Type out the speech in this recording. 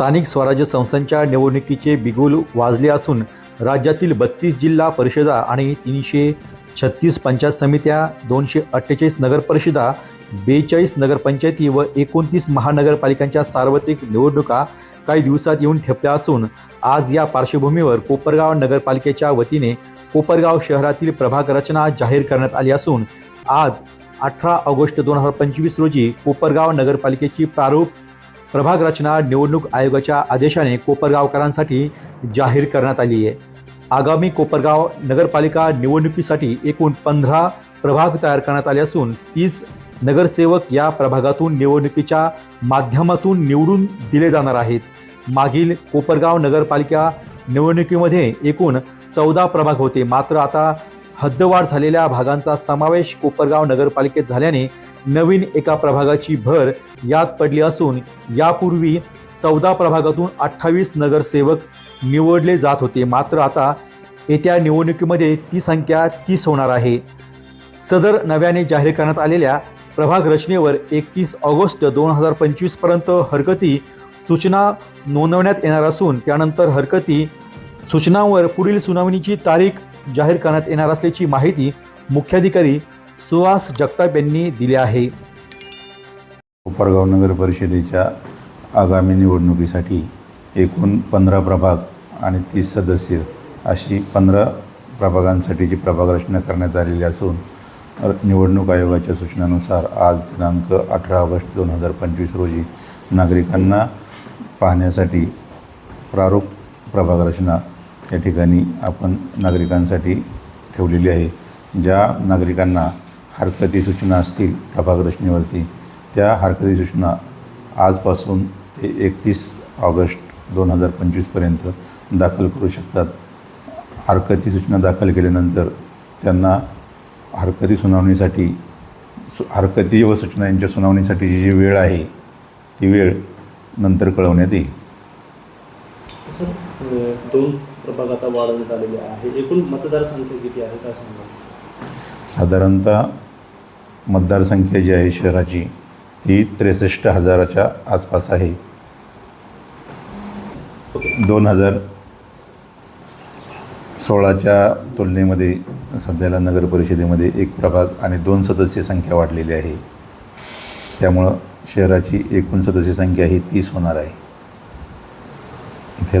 स्थानिक स्वराज्य संस्थांच्या निवडणुकीचे बिगुल वाजले असून राज्यातील बत्तीस जिल्हा परिषदा आणि तीनशे छत्तीस पंचायत समित्या दोनशे अठ्ठेचाळीस नगरपरिषदा बेचाळीस नगरपंचायती व एकोणतीस महानगरपालिकांच्या सार्वत्रिक निवडणुका काही दिवसात येऊन ठेपल्या असून आज या पार्श्वभूमीवर कोपरगाव नगरपालिकेच्या वतीने कोपरगाव शहरातील प्रभाग रचना जाहीर करण्यात आली असून आज अठरा ऑगस्ट दोन हजार पंचवीस रोजी कोपरगाव नगरपालिकेची प्रारूप प्रभाग रचना निवडणूक आयोगाच्या आदेशाने कोपरगावकरांसाठी जाहीर करण्यात आली आहे. आगामी कोपरगाव नगरपालिका निवडणुकीसाठी एकूण पंधरा प्रभाग तयार करण्यात आले असून तीस नगरसेवक या प्रभागातून निवडणुकीच्या माध्यमातून निवडून दिले जाणार आहेत. मागील कोपरगाव नगरपालिका निवडणुकीमध्ये एकूण चौदा प्रभाग होते. मात्र आता हद्दवाढ झालेल्या भागांचा समावेश कोपरगाव नगरपालिकेत झाल्याने नवीन एका प्रभागाची भर यात पडली असून यापूर्वी चौदा प्रभागातून अठ्ठावीस नगरसेवक निवडले जात होते. मात्र आता येत्या निवडणुकीमध्ये ती संख्या तीस होणार आहे. सदर नव्याने जाहीर करण्यात आलेल्या प्रभाग रचनेवर एकतीस ऑगस्ट दोन हजार पंचवीसपर्यंत हरकती सूचना नोंदवण्यात येणार असून त्यानंतर हरकती सूचनांवर पुढील सुनावणीची तारीख जाहीर करण्यात येणार असल्याची माहिती मुख्याधिकारी सुहास जगताप यांनी दिली आहे. कोपरगाव नगर परिषदेच्या आगामी निवडणुकीसाठी एकूण पंधरा प्रभाग आणि तीस सदस्य अशी पंधरा प्रभागांसाठीची प्रभाग रचना करण्यात आलेली असून निवडणूक आयोगाच्या सूचनानुसार आज दिनांक अठरा ऑगस्ट दोन हजार पंचवीस रोजी नागरिकांना पाहण्यासाठी प्रारूप प्रभाग रचना या ठिकाणी आपण नागरिकांसाठी ठेवलेली आहे. ज्या नागरिकांना हरकती सूचना असतील प्रभागरचनेवरती त्या हरकती सूचना आजपासून ते एकतीस ऑगस्ट दोन हजार पंचवीसपर्यंत दाखल करू शकतात. हरकती सूचना दाखल केल्यानंतर त्यांना हरकती सुनावणीसाठी सु हरकती व सूचना यांच्या सुनावणीसाठीची जी वेळ आहे ती वेळ नंतर कळवण्यात येईल. सर दोन प्रभाग आता वाढवण्यात आलेले आहे. एकूण मतदारसंख्या किती आहे? काय सांगा साधारणतः मतदारसंख्या जी आहे शहराची ती त्रेसष्ट हजाराच्या आसपास आहे. दोन हजार सोळाच्या तुलनेमध्ये सध्याला नगर परिषदेमध्ये एक प्रभाग आणि दोन सदस्य संख्या वाढलेली आहे. त्यामुळं शहराची एकूण सदस्य संख्या ही तीस होणार आहे. इथे